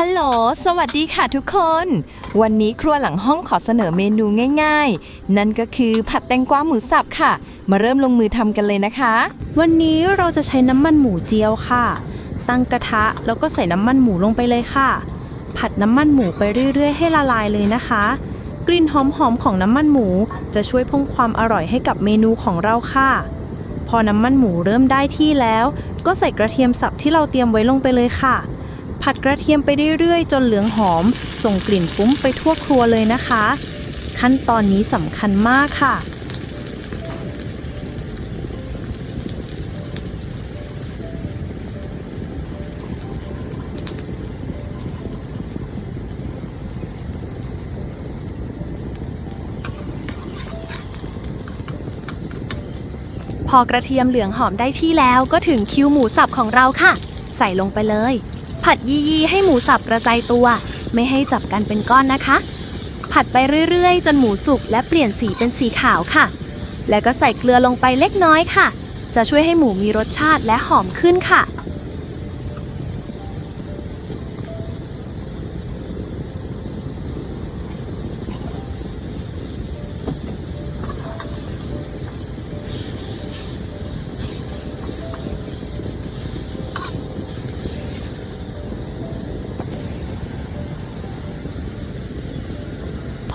ฮัลโหล สวัสดีค่ะทุกคน วันนี้ครัวหลังห้องขอเสนอเมนูง่ายๆ นั่นก็คือผัดแตงกวาหมูสับค่ะ มาเริ่มลงมือทำกันเลยนะคะ วันนี้เราจะใช้น้ำมันหมูเจียวค่ะ ตั้งกระทะแล้วก็ใส่น้ำมันหมูลงไปเลยค่ะ ผัดน้ำมันหมูไปเรื่อยๆ ให้ละลายเลยนะคะ กลิ่นหอมๆของน้ำมันหมูจะช่วยเพิ่มความอร่อยให้กับเมนูของเราค่ะ พอน้ำมันหมูเริ่มได้ที่แล้ว ก็ใส่กระเทียมสับที่เราเตรียมไว้ลงไปเลยค่ะ ผัดกระเทียมไปเรื่อยๆ จนเหลืองหอม ส่งกลิ่นฟุ้งไปทั่วครัวเลยนะคะ ขั้นตอนนี้สำคัญมากค่ะ พอกระเทียมเหลืองหอมได้ที่แล้วก็ถึงคิวหมูสับของเราค่ะ ใส่ลงไปเลย ผัดยีๆให้หมูสับกระจายตัว ไม่ให้จับกันเป็นก้อนนะคะ ผัดไปเรื่อยๆ จนหมูสุกและเปลี่ยนสีเป็นสีขาวค่ะ แล้วก็ใส่เกลือลงไปเล็กน้อยค่ะ จะช่วยให้หมูมีรสชาติและหอมขึ้นค่ะ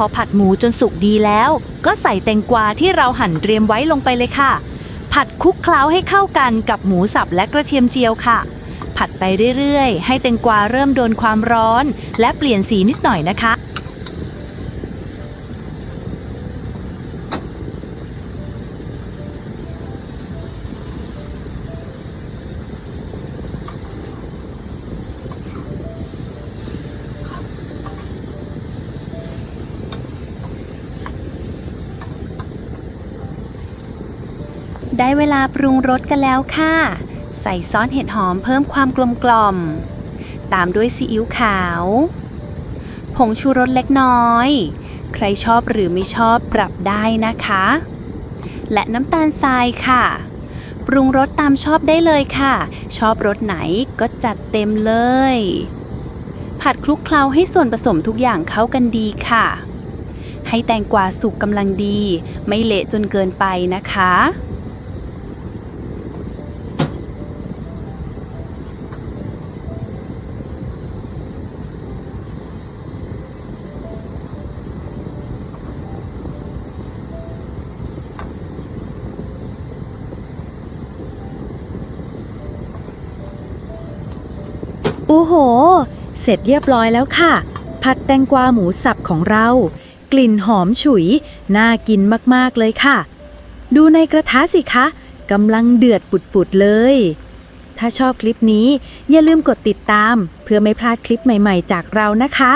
อผัดหมูจนสุกดีแล้ว ก็ใส่แตงกวาที่เราหั่นเตรียมไว้ลงไปเลยค่ะ ผัดคลุกเคล้าให้เข้ากันกับหมูสับและกระเทียมเจียวค่ะ ผัดไปเรื่อยๆ ให้แตงกวาเริ่มโดนความร้อน และเปลี่ยนสีนิดหน่อยนะคะ ได้เวลาปรุงรสกันแล้วค่ะ ใส่ซอสเห็ดหอมเพิ่มความกลมกล่อม ตามด้วยซีอิ๊วขาว ผงชูรสเล็กน้อย ใครชอบหรือไม่ชอบปรับได้นะคะ และน้ำตาลทรายค่ะ ปรุงรสตามชอบได้เลยค่ะ ชอบรสไหนก็จัดเต็มเลย ผัดคลุกเคล้าให้ส่วนผสมทุกอย่างเข้ากันดีค่ะให้แตงกวาสุกกำลังดี ไม่เละจนเกินไปนะคะ อ้โห เสร็จเรียบร้อยแล้วค่ะ ผัดแตงกวาหมูสับของเรา กลิ่นหอมฉุย น่ากินมาก ๆ เลยค่ะ ดูในกระทะสิคะกำลังเดือดปุด ๆ เลย ถ้าชอบคลิปนี้อย่าลืมกดติดตาม เพื่อไม่พลาดคลิปใหม่ ๆ จากเรานะคะ